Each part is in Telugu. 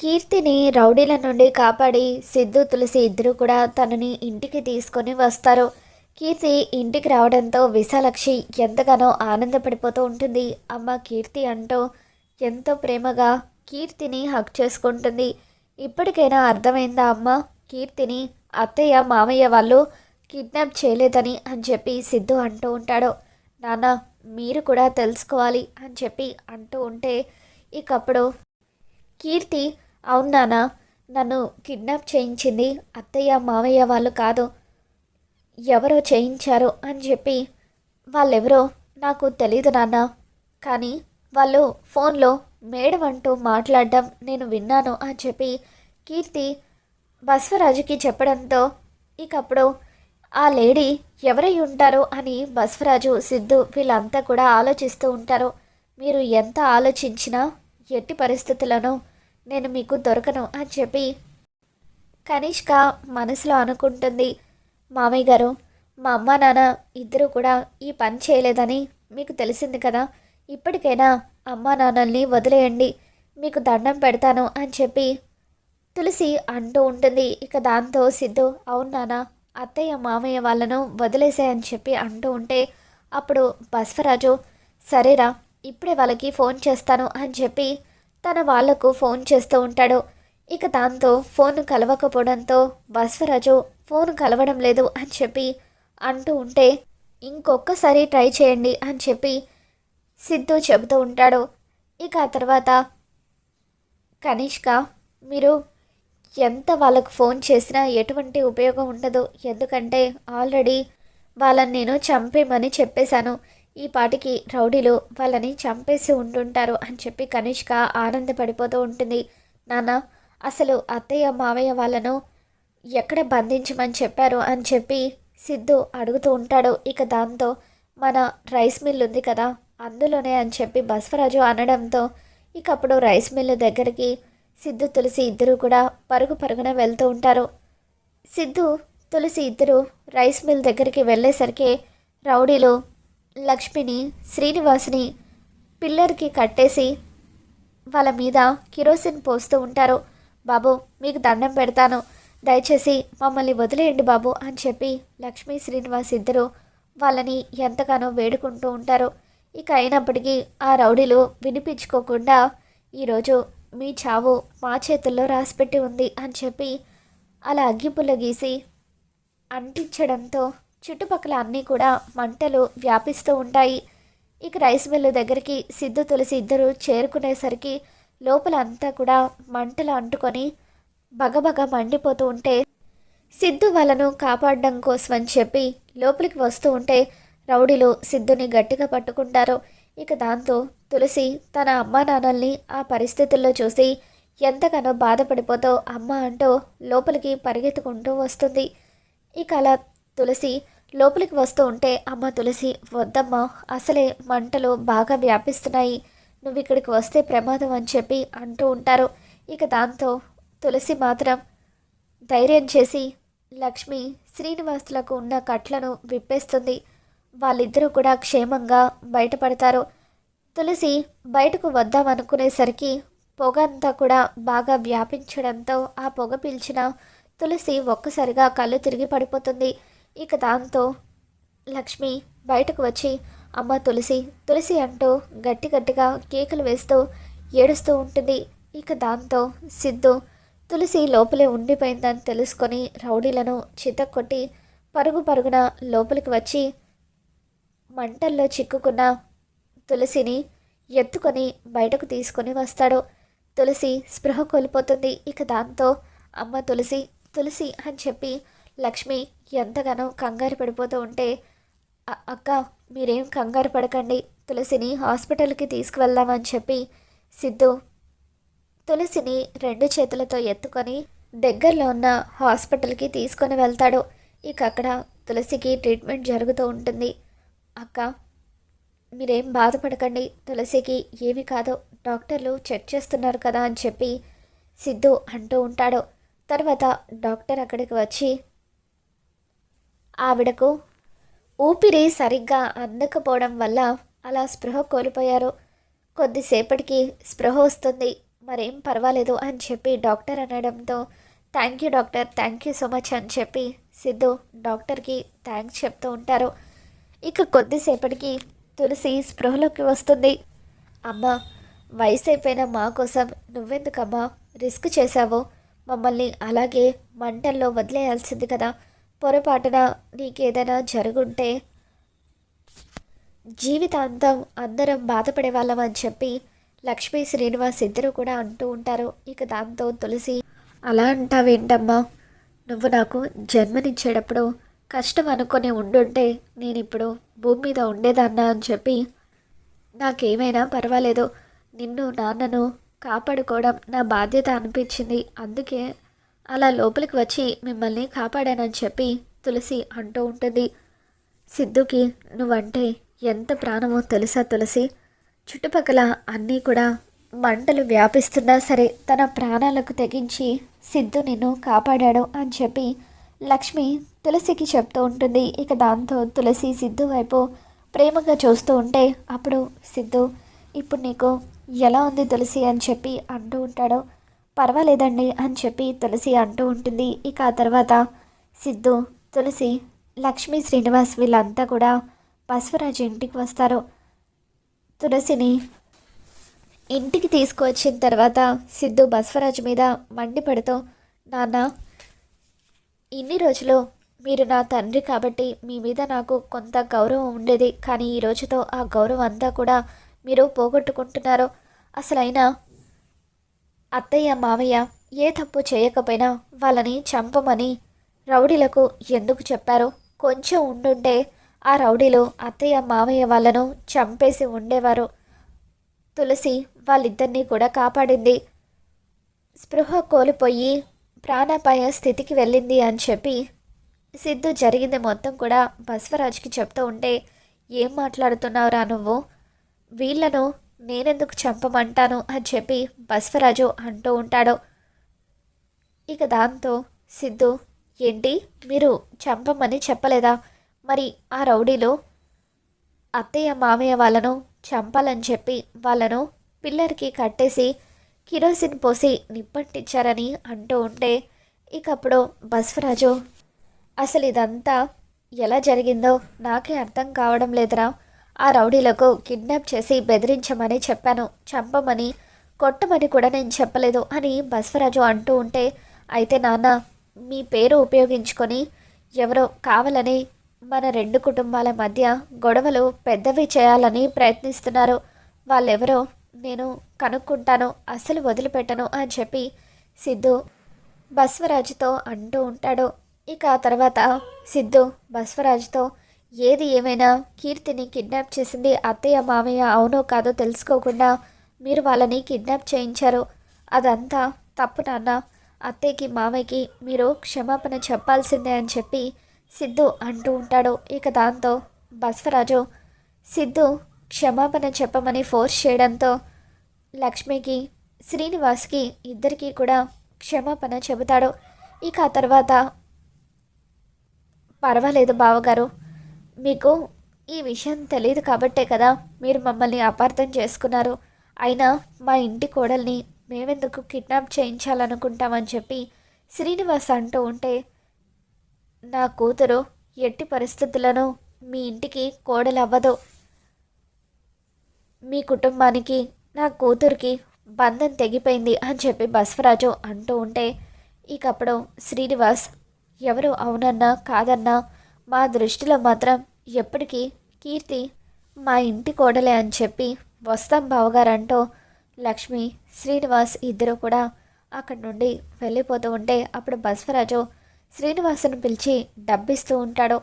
కీర్తిని రౌడీల నుండి కాపాడి సిద్ధు తులసి ఇద్దరు కూడా తనని ఇంటికి తీసుకొని వస్తారు. కీర్తి ఇంటికి రావడంతో విశాలక్షి ఎంతగానో ఆనందపడిపోతూ ఉంటుంది. అమ్మ కీర్తి అంటూ ఎంతో ప్రేమగా కీర్తిని హక్ చేసుకుంటుంది. ఇప్పటికైనా అర్థమైందా అమ్మ? కీర్తిని అత్తయ్య మామయ్య వాళ్ళు కిడ్నాప్ చేయలేదని అని చెప్పి సిద్ధు అంటూ ఉంటాడు. నాన్న మీరు కూడా తెలుసుకోవాలి అని చెప్పి అంటూ ఉంటే ఇకప్పుడు కీర్తి అవును నాన్న నన్ను కిడ్నాప్ చేయించింది అత్తయ్య మామయ్య వాళ్ళు కాదు. ఎవరో చేయించారు అని చెప్పి వాళ్ళెవరో నాకు తెలియదు నాన్న. కానీ వాళ్ళు ఫోన్లో మేడం అంటూ మాట్లాడడం నేను విన్నాను అని చెప్పి కీర్తి బస్వరాజుకి చెప్పడంతో ఇకప్పుడు ఆ లేడీ ఎవరై ఉంటారో అని బస్వరాజు సిద్ధు వీళ్ళంతా కూడా ఆలోచిస్తూ ఉంటారు. మీరు ఎంత ఆలోచించినా ఎట్టి పరిస్థితులను నేను మీకు దొరకను అని చెప్పి కనిష్క మనసులో అనుకుంటుంది. మామయ్య గారు మా అమ్మ నాన్న ఇద్దరు కూడా ఈ పని చేయలేదని మీకు తెలిసింది కదా. ఇప్పటికైనా అమ్మ నాన్నల్ని వదిలేయండి. మీకు దండం పెడతాను అని చెప్పి తులసి అంటూ ఉంటుంది. ఇక దాంతో సిద్ధు అవును నాన్న అత్తయ్య మామయ్య వాళ్ళను వదిలేసాయని చెప్పి అంటూ ఉంటే అప్పుడు బస్వరాజు సరేరా ఇప్పుడే వాళ్ళకి ఫోన్ చేస్తాను అని చెప్పి తన వాళ్ళకు ఫోన్ చేస్తూ ఉంటాడు. ఇక దాంతో ఫోన్ కలవకపోవడంతో బస్వరాజు ఫోన్ కలవడం లేదు అని చెప్పి అంటూ ఉంటే ఇంకొకసారి ట్రై చేయండి అని చెప్పి సిద్ధు చెబుతూ ఉంటాడు. ఇక ఆ తర్వాత కనిష్క మీరు ఎంత వాళ్ళకు ఫోన్ చేసినా ఎటువంటి ఉపయోగం ఉండదు. ఎందుకంటే ఆల్రెడీ వాళ్ళని నేను చంపేమని చెప్పేశాను. ఈ పాటికి రౌడీలు వాళ్ళని చంపేసి ఉంటుంటారు అని చెప్పి కనిష్క ఆనందపడిపోతూ ఉంటుంది. నాన్న అసలు అత్తయ్య మావయ్య వాళ్ళను ఎక్కడ బంధించమని చెప్పారు అని చెప్పి సిద్ధు అడుగుతూ ఉంటాడు. ఇక దాంతో మన రైస్ మిల్ ఉంది కదా అందులోనే అని చెప్పి బస్వరాజు అనడంతో ఇక అప్పుడు రైస్ మిల్ దగ్గరికి సిద్ధు తులసి ఇద్దరు కూడా పరుగు పరుగున వెళ్తూ ఉంటారు. సిద్ధు తులసి ఇద్దరు రైస్ మిల్ దగ్గరికి వెళ్ళేసరికి రౌడీలు లక్ష్మిని శ్రీనివాస్ని పిల్లర్కి కట్టేసి వాళ్ళ మీద కిరోసిన్ పోస్తూ ఉంటారు. బాబు మీకు దండం పెడతాను. దయచేసి మమ్మల్ని వదిలేయండి బాబు అని చెప్పి లక్ష్మీ శ్రీనివాస్ ఇద్దరు వాళ్ళని ఎంతగానో వేడుకుంటూ ఉంటారు. ఇక అయినప్పటికీ ఆ రౌడీలు వినిపించుకోకుండా ఈరోజు మీ చావు మా చేతుల్లో రాసిపెట్టి ఉంది అని చెప్పి అలా అగ్గిపుల్ల గీసి అంటించడంతో చుట్టుపక్కల అన్నీ కూడా మంటలు వ్యాపిస్తూ ఉంటాయి. ఇక రైస్ మిల్లు దగ్గరికి సిద్ధు తులసి ఇద్దరు చేరుకునేసరికి లోపల అంతా కూడా మంటలు అంటుకొని బగబగ మండిపోతూ ఉంటే సిద్ధు వాళ్ళను కాపాడడం కోసం అని చెప్పి లోపలికి వస్తూ ఉంటే రౌడీలు సిద్ధుని గట్టిగా పట్టుకుంటారు. ఇక దాంతో తులసి తన అమ్మా నాన్నల్ని ఆ పరిస్థితుల్లో చూసి ఎంతగానో బాధపడిపోతూ అమ్మ అంటూ లోపలికి పరిగెత్తుకుంటూ వస్తుంది. ఇక అలా తులసి లోపలికి వస్తూ ఉంటే అమ్మ తులసి వద్దమ్మా అసలే మంటలు బాగా వ్యాపిస్తున్నాయి. నువ్వు ఇక్కడికి వస్తే ప్రమాదం అని చెప్పి అంటూ ఉంటారు. ఇక దాంతో తులసి మాత్రం ధైర్యం చేసి లక్ష్మి శ్రీనివాసులకు ఉన్న కట్లను విప్పేస్తుంది. వాళ్ళిద్దరూ కూడా క్షేమంగా బయటపడతారు. తులసి బయటకు వద్దామనుకునేసరికి పొగ అంతా కూడా బాగా వ్యాపించడంతో ఆ పొగ పీల్చిన తులసి ఒక్కసారిగా కళ్ళు తిరిగి పడిపోతుంది. ఇక దాంతో లక్ష్మి బయటకు వచ్చి అమ్మ తులసి తులసి అంటూ గట్టి గట్టిగా కేకులు వేస్తూ ఏడుస్తూ ఉంటుంది. ఇక దాంతో సిద్ధు తులసి లోపలే ఉండిపోయిందని తెలుసుకొని రౌడీలను చితక్కొట్టి పరుగు పరుగున లోపలికి వచ్చి మంటల్లో చిక్కుకున్న తులసిని ఎత్తుకొని బయటకు తీసుకొని వస్తాడు. తులసి స్పృహ కోల్పోతుంది. ఇక దాంతో అమ్మ తులసి తులసి అని చెప్పి లక్ష్మి ఎంతగానో కంగారు పడిపోతూ ఉంటే అక్క మీరేం కంగారు పడకండి. తులసిని హాస్పిటల్కి తీసుకువెళ్దామని చెప్పి సిద్ధు తులసిని రెండు చేతులతో ఎత్తుకొని దగ్గరలో ఉన్న హాస్పిటల్కి తీసుకొని వెళ్తాడు. ఇక అక్కడ తులసికి ట్రీట్మెంట్ జరుగుతూ ఉంటుంది. అక్క మీరేం బాధపడకండి. తులసికి ఏమి కాదో. డాక్టర్లు చెక్ చేస్తున్నారు కదా అని చెప్పి సిద్ధు అంటూ ఉంటాడు. తర్వాత డాక్టర్ అక్కడికి వచ్చి ఆవిడకు ఊపిరి సరిగ్గా అందకపోవడం వల్ల అలా స్పృహ కోల్పోయారు. కొద్దిసేపటికి స్పృహ వస్తుంది. మరేం పర్వాలేదు అని చెప్పి డాక్టర్ అనడంతో thank you doctor thank you so much అని చెప్పి సిద్ధు డాక్టర్కి థ్యాంక్స్ చెప్తూ ఉంటారు. ఇక కొద్దిసేపటికి తులసి స్పృహలోకి వస్తుంది. అమ్మ వయసు అయిపోయిన మా కోసం నువ్వెందుకమ్మా? రిస్క్ చేశావు. మమ్మల్ని అలాగే మంటల్లో వదిలేయాల్సింది కదా. పొరపాటున నీకేదైనా జరుగుంటే జీవితాంతం అందరం బాధపడే వాళ్ళం అని చెప్పి లక్ష్మీ శ్రీనివాస్ ఇద్దరు కూడా అంటూ ఉంటారు. ఇక దాంతో తులసి అలా అంటావేంటమ్మా? నువ్వు నాకు జన్మనిచ్చేటప్పుడు కష్టం అనుకొని ఉండుంటే నేను ఇప్పుడు భూమి మీద ఉండేదన్నా అని చెప్పి నాకేమైనా పర్వాలేదు. నిన్ను నాన్నను కాపాడుకోవడం నా బాధ్యత అనిపించింది. అందుకే అలా లోపలికి వచ్చి మిమ్మల్ని కాపాడానని చెప్పి తులసి అంటూ ఉంటుంది. సిద్ధుకి నువ్వంటే ఎంత ప్రాణమో తెలుసా తులసి? చుట్టుపక్కల అన్నీ కూడా మంటలు వ్యాపిస్తున్నా సరే తన ప్రాణాలకు తెగించి సిద్ధు నిన్ను కాపాడాడు అని చెప్పి లక్ష్మి తులసికి చెప్తూ ఉంటుంది. ఇక దాంతో తులసి సిద్ధు వైపు ప్రేమగా చూస్తూ ఉంటే అప్పుడు సిద్ధు ఇప్పుడు నీకు ఎలా ఉంది తులసి? అని చెప్పి అంటూ ఉంటాడు. పర్వాలేదండి అని చెప్పి తులసి అంటూ ఉంటుంది. ఇక ఆ తర్వాత సిద్ధు తులసి లక్ష్మీ శ్రీనివాస్ వీళ్ళంతా కూడా బసవరాజు ఇంటికి వస్తారు. తులసిని ఇంటికి తీసుకువచ్చిన తర్వాత సిద్ధు బసవరాజు మీద మండిపడుతూ నాన్న ఇన్ని రోజులు మీరు నా తండ్రి కాబట్టి మీ మీద నాకు కొంత గౌరవం ఉండేది. కానీ ఈ రోజుతో ఆ గౌరవం అంతా కూడా మీరు పోగొట్టుకుంటున్నారు. అసలైనా అత్తయ్య మావయ్య ఏ తప్పు చేయకపోయినా వాళ్ళని చంపమని రౌడీలకు ఎందుకు చెప్పారు కొంచెం ఉండుంటే ఆ రౌడీలు అత్తయ్య మావయ్య వాళ్ళను చంపేసి ఉండేవారు. తులసి వాళ్ళిద్దరినీ కూడా కాపాడింది. స్పృహ కోల్పోయి ప్రాణాపాయ స్థితికి వెళ్ళింది అని చెప్పి సిద్ధు జరిగింది మొత్తం కూడా బస్వరాజ్కి చెప్తూ ఉంటే ఏం మాట్లాడుతున్నావురా నువ్వు? వీళ్ళను నేనెందుకు చంపమంటాను అని చెప్పి బస్వరాజు అంటూ ఉంటాడు. ఇక దాంతో సిద్ధు ఏంటి? మీరు చంపమని చెప్పలేదా? మరి ఆ రౌడీలో అత్తయ్య మామయ్య వాళ్ళను చంపాలని చెప్పి వాళ్ళను పిల్లర్కి కట్టేసి కిరోసిన్ పోసి నిప్పంటించారని అంటూ ఉంటే ఇకప్పుడు బస్వరాజు అసలు ఇదంతా ఎలా జరిగిందో నాకే అర్థం కావడం లేదురా. ఆ రౌడీలకు కిడ్నాప్ చేసి బెదిరించమని చెప్పాను. చంపమని కొట్టమని కూడా నేను చెప్పలేదు అని బస్వరాజు అంటూ ఉంటే అయితే నాన్న మీ పేరు ఉపయోగించుకొని ఎవరో కావాలని మన రెండు కుటుంబాల మధ్య గొడవలు పెద్దవి చేయాలని ప్రయత్నిస్తున్నారు. వాళ్ళెవరో నేను కనుక్కుంటాను అసలు వదిలిపెట్టను అని చెప్పి సిద్ధు బస్వరాజుతో అంటూ ఉంటాడు. ఇక తర్వాత సిద్ధు బస్వరాజుతో ఏది ఏమైనా కీర్తిని కిడ్నాప్ చేసింది అత్తయ్య మామయ్య అవునో కాదో తెలుసుకోకుండా మీరు వాళ్ళని కిడ్నాప్ చేయించారు. అదంతా తప్పు నాన్న. అత్తయ్యకి మామయ్యకి మీరు క్షమాపణ చెప్పాల్సిందే అని చెప్పి సిద్ధు అంటూ ఉంటాడు. ఇక దాంతో బస్వరాజు సిద్ధు క్షమాపణ చెప్పమని ఫోర్స్ చేయడంతో లక్ష్మికి శ్రీనివాస్కి ఇద్దరికీ కూడా క్షమాపణ చెబుతాడు. ఇక ఆ తర్వాత పర్వాలేదు బావగారు. మీకు ఈ విషయం తెలియదు కాబట్టే కదా మీరు మమ్మల్ని అపార్థం చేసుకున్నారు. అయినా మా ఇంటి కోడల్ని మేమెందుకు కిడ్నాప్ చేయించాలనుకుంటామని చెప్పి శ్రీనివాస్ అంటూ ఉంటే నా కూతురు ఎట్టి పరిస్థితులను మీ ఇంటికి కోడలు అవ్వదు మీ కుటుంబానికి నా కూతురికి బంధం తెగిపోయింది అని చెప్పి బసవరాజు అంటూ ఉంటే ఇకప్పుడు శ్రీనివాస్ ఎవరు అవునన్నా కాదన్నా మా దృష్టిలో మాత్రం ఎప్పటికీ కీర్తి మా ఇంటి కోడలే అని చెప్పి వస్తాం బావగారంటూ లక్ష్మి శ్రీనివాస్ ఇద్దరు కూడా అక్కడి నుండి వెళ్ళిపోతూ ఉంటే అప్పుడు బసవరాజు శ్రీనివాసును పిలిచి డబ్బిస్తూ ఉంటాడు.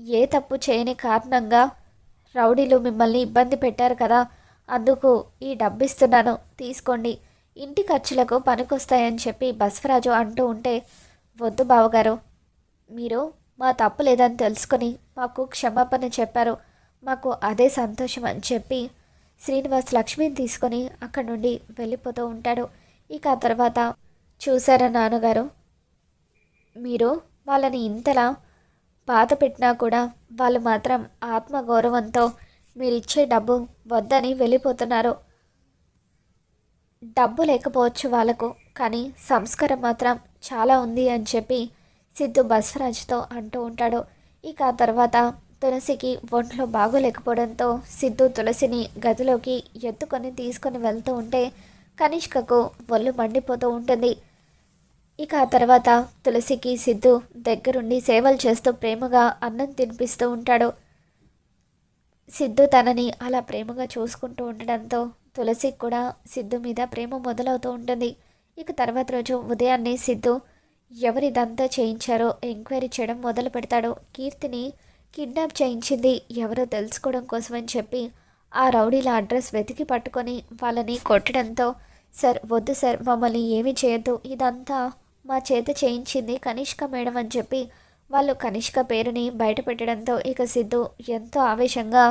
ఏ తప్పు చేయని కారణంగా రౌడీలు మిమ్మల్ని ఇబ్బంది పెట్టారు కదా అందుకు ఈ డబ్బిస్తున్నాను. తీసుకోండి. ఇంటి ఖర్చులకు పనికొస్తాయని చెప్పి బసవరాజు అంటూ ఉంటే వద్దు బావగారు మీరు మా తప్పు లేదని తెలుసుకొని మాకు క్షమాపణ చెప్పారు. మాకు అదే సంతోషం అని చెప్పి శ్రీనివాస్ లక్ష్మిని తీసుకొని అక్కడి నుండి వెళ్ళిపోతూ ఉంటాడు. ఇక ఆ తర్వాత చూసారా నాన్నగారు? మీరు వాళ్ళని ఇంతలా బాధ పెట్టినా కూడా వాళ్ళు మాత్రం ఆత్మగౌరవంతో మీరు ఇచ్చే డబ్బు వద్దని వెళ్ళిపోతున్నారు. డబ్బు లేకపోవచ్చు వాళ్ళకు కానీ సంస్కారం మాత్రం చాలా ఉంది అని చెప్పి సిద్ధు బస్వరాజ్తో అంటూ ఉంటాడు. ఇక ఆ తర్వాత తులసికి ఒంట్లో బాగోలేకపోవడంతో సిద్ధు తులసిని గదిలోకి ఎత్తుకొని తీసుకొని వెళ్తూ ఉంటే కనిష్కకు ఒళ్ళు మండిపోతూ ఉంటుంది. ఇక ఆ తర్వాత తులసికి సిద్ధు దగ్గరుండి సేవలు చేస్తూ ప్రేమగా అన్నం తినిపిస్తూ ఉంటాడు. సిద్ధు తనని అలా ప్రేమగా చూసుకుంటూ ఉండడంతో తులసికి కూడా సిద్ధు మీద ప్రేమ మొదలవుతూ ఉంటుంది. ఇక తర్వాత రోజు ఉదయాన్నే సిద్ధు ఎవరిదంతా చేయించారో ఎంక్వైరీ చేయడం మొదలు పెడతాడు కీర్తిని కిడ్నాప్ చేయించింది ఎవరో తెలుసుకోవడం కోసమని చెప్పి ఆ రౌడీల అడ్రస్ వెతికి పట్టుకొని వాళ్ళని కొట్టడంతో సార్ వద్దు సార్ మమ్మల్ని ఏమీ చేయొద్దు ఇదంతా మా చేత చేయించింది కనిష్క మేడం అని చెప్పి వాళ్ళు కనిష్క పేరుని బయట పెట్టడంతో ఇక సిద్ధు ఎంతో ఆవేశంగా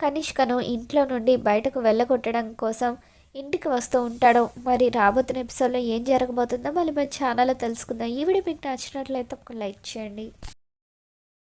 కనిష్కను ఇంట్లో నుండి బయటకు వెళ్ళగొట్టడం కోసం ఇంటికి వస్తూ ఉంటాడు. మరి రాబోతున్న ఎపిసోడ్లో ఏం జరగబోతుందో మళ్ళీ మన ఛానల్లో తెలుసుకుందాం. ఈ వీడియో మీకు నచ్చినట్లయితే ఒక లైక్ చేయండి.